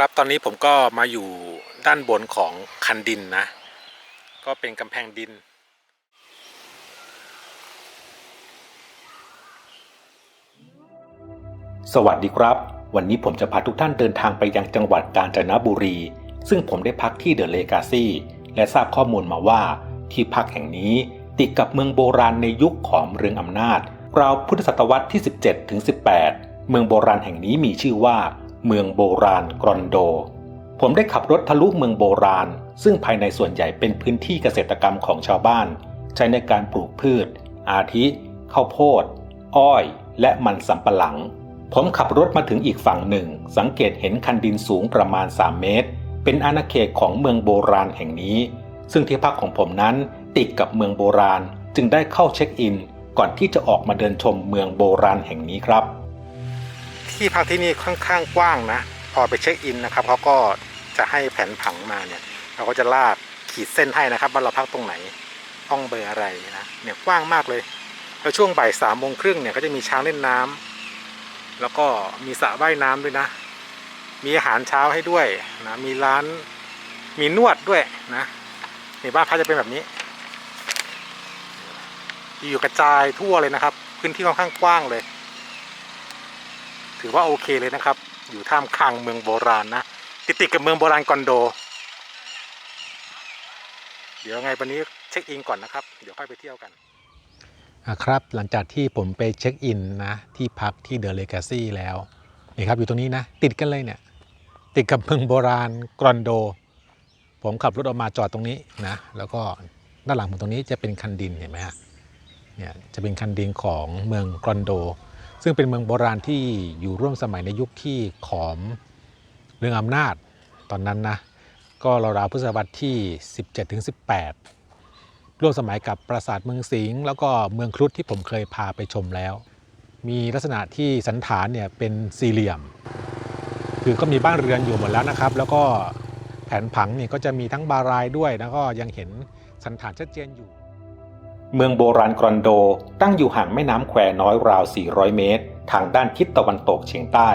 ครับตอนนี้ผมก็มาอยู่ด้านบนของคันดินนะ ก็เป็นกำแพงดิน สวัสดีครับ วันนี้ผมจะพาทุกท่านเดินทางไปยังจังหวัดกาญจนบุรี ซึ่งผมได้พักที่เดอะเลกาซี่และทราบข้อมูลมาว่าที่พักแห่งนี้ติดกับเมืองโบราณในยุคของเรืองอำนาจ ราวพุทธศตวรรษที่ 17ถึง18 เมืองโบราณแห่งนี้มีชื่อว่า เมืองโบราณกรอนโด ผมได้ขับรถทะลุเมืองโบราณ ซึ่งภายในส่วนใหญ่เป็นพื้นที่เกษตรกรรมของชาวบ้าน ใช้ในการปลูกพืช อาทิข้าวโพด อ้อย และมันสำปะหลัง ผมขับรถมาถึงอีกฝั่งหนึ่ง สังเกตเห็นคันดินสูงประมาณ 3 เมตร เป็นอาณาเขตของเมืองโบราณแห่งนี้ ซึ่งที่พักของผมนั้นติดกับเมืองโบราณ จึงได้เข้าเช็คอิน ก่อนที่จะออกมาเดินชมเมืองโบราณแห่งนี้ครับ ที่พักที่นี่ค่อนข้างกว้างนะ พอไปเช็คอินนะครับเขาก็จะให้แผนผังมาเนี่ยเราก็จะลากขีดเส้นให้นะครับว่าเราพักตรงไหนห้องเบอร์อะไรนะเนี่ยกว้างมากเลย แล้วช่วงบ่ายสามโมงครึ่งเนี่ยก็จะมีช้างเล่นน้ำแล้วก็มีสระว่ายน้ำด้วยนะ มีอาหารเช้าให้ด้วยนะมีร้านมีนวดด้วยนะนี่บ้านพักจะเป็นแบบนี้ อยู่กระจายทั่วเลยนะครับ พื้นที่ค่อนข้างกว้างเลย ถือว่าโอเคเลยนะครับ อยู่ท่ามกลางเมืองโบราณนะ ติดติดกับเมืองโบราณกอนโด เดี๋ยวไงวันนี้เช็คอินก่อนนะครับ เดี๋ยวค่อยไปเที่ยวกันครับหลังจากที่ผมไปเช็คอินนะ ที่พักที่เดอะเลกาซี่แล้วนี่ครับอยู่ตรงนี้นะ ติดกันเลยเนี่ย ติดกับเมืองโบราณกรอนโด ผมขับรถออกมาจอดตรงนี้นะ แล้วก็ด้านหลังผมตรงนี้จะเป็นคันดินเห็นไหมฮะเนี่ยจะเป็นคันดินของเมืองกรอนโด ซึ่งเป็นเมืองโบราณที่อยู่ร่วมสมัยในยุคที่ขอมเรื่องอำนาจตอนนั้นนะก็ราวๆพุทธศตวรรษที่ 17ถึง18 ร่วมสมัยกับปราสาทเมืองสิงห์แล้วก็เมืองครุฑที่ผมเคยพาไปชมแล้ว มีลักษณะที่สันฐานเนี่ยเป็นสี่เหลี่ยม คือก็มีบ้านเรือนอยู่หมดแล้วนะครับ แล้วก็แผนผังเนี่ยก็จะมีทั้งบารายด้วยแล้วก็ยังเห็นสันฐานชัดเจนอยู่ เมืองโบราณกรอนโดตั้งอยู่ห่างแม่น้ำแควน้อยราว 400 เมตร ทางด้านทิศตะวันตกเฉียงใต้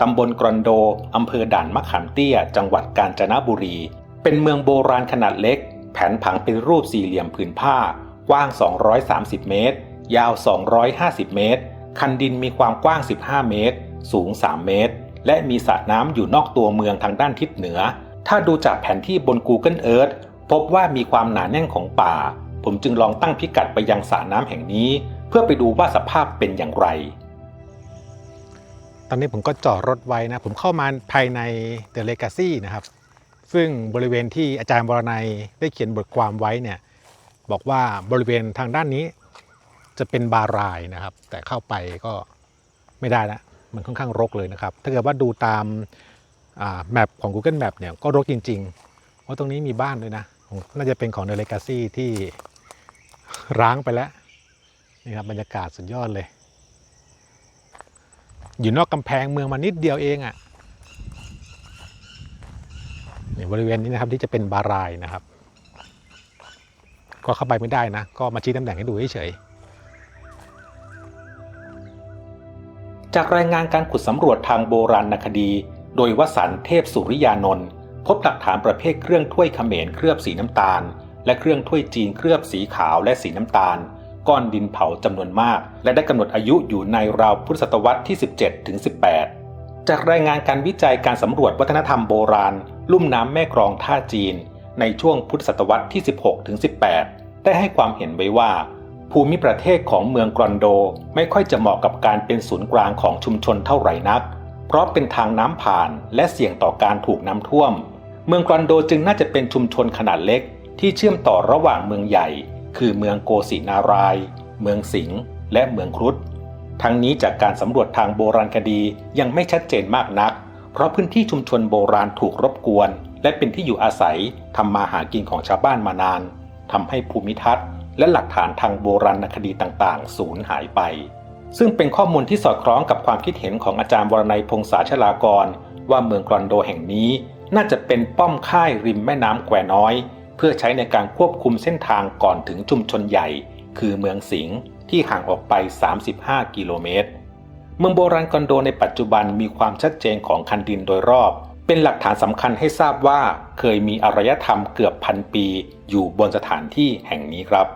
ตำบลกรอนโด อำเภอด่านมะขามเตี้ย จังหวัดกาญจนบุรี เป็นเมืองโบราณขนาดเล็ก แผนผังเป็นรูปสี่เหลี่ยมผืนผ้า กว้าง 230 เมตร ยาว 250 เมตร คันดินมีความกว้าง 15 เมตร สูง 3 เมตร และมีสระน้ำอยู่นอกตัวเมืองทางด้านทิศเหนือ ถ้าดูจากแผนที่บน Google Earth พบว่ามีความหนาแน่นของป่า ผมจึงลองตั้งพิกัดไปยังสระน้ำแห่งนี้ เพื่อไปดูว่าสภาพเป็นอย่างไร ตอนนี้ผมก็จอดรถไว้นะ ผมเข้ามาภายใน The Legacy นะครับ ซึ่งบริเวณที่อาจารย์บรนัยได้เขียนบทความไว้เนี่ยบอกว่าบริเวณทางด้านนี้จะเป็นบารายนะครับ แต่เข้าไปก็ไม่ได้ละมันค่อนข้างรกเลยนะครับ ถ้าเกิดว่าดูตามแมปของ Google Map เนี่ยก็รกจริงๆเพราะตรงนี้มีบ้านด้วยนะ น่าจะเป็นของ The Legacy ที่ร้างไปแล้วนี่ครับบรรยากาศสุดยอดเลย อยู่นอกกำแพงเมืองมานิดเดียวเองอะ่ะนี่บริเวณนี้นะครับที่จะเป็นบารายนะครับ ก็เข้าไปไม่ได้นะ ก็มาชี้ตำแหน่งให้ดูเฉยจากรายงานการขุดสำรวจทางโบราณคดี โดยวสันเทพสุริยานนท์ พบหลักฐานประเภทเครื่องถ้วยเขมรเคลือบสีน้ำตาล และเครื่องถ้วยจีนเคลือบสีขาวและสีน้ำตาล ก้อนดินเผาจำนวนมาก และได้กำหนดอายุอยู่ในราวพุทธศตวรรษที่ 17ถึง18 จากรายงานการวิจัยการสำรวจวัฒนธรรมโบราณ ลุ่มน้ำแม่กรองท่าจีน ในช่วงพุทธศตวรรษที่ 16ถึง18 ได้ให้ความเห็นไว้ว่า ภูมิประเทศของเมืองกรอนโดไม่ค่อยจะเหมาะกับการเป็นศูนย์กลางของชุมชนเท่าไหร่นัก เพราะเป็นทางน้ำผ่านและเสี่ยงต่อการถูกน้ำท่วม เมืองกรอนโดจึงน่าจะเป็นชุมชนขนาดเล็ก ที่เชื่อมต่อระหว่างเมืองใหญ่ คือเมืองโกสินาราย เมืองสิงห์และเมืองครุฑทั้งนี้จากการสำรวจทางโบราณคดียังไม่ชัดเจนมากนัก เพราะพื้นที่ชุมชนโบราณถูกรบกวน และเป็นที่อยู่อาศัยทำมาหากินของชาวบ้านมานานทำให้ภูมิทัศน์ และหลักฐานทางโบราณคดีต่างๆ สูญหายไป ซึ่งเป็นข้อมูลที่สอดคล้องกับความคิดเห็นของอาจารย์วรนัยพงษาชลากร ว่าเมืองกรอนโดแห่งนี้ น่าจะเป็นป้อมค่ายริมแม่น้ำแควน้อย เพื่อใช้ในการควบคุมเส้นทางก่อนถึงชุมชนใหญ่ คือเมืองสิงห์ที่ห่างออกไป 35 กิโลเมตร เมืองโบราณกอนโดในปัจจุบันมีความชัดเจนของคันดินโดยรอบ เป็นหลักฐานสำคัญให้ทราบว่าเคยมีอารยธรรมเกือบพันปี อยู่บนสถานที่แห่งนี้ครับ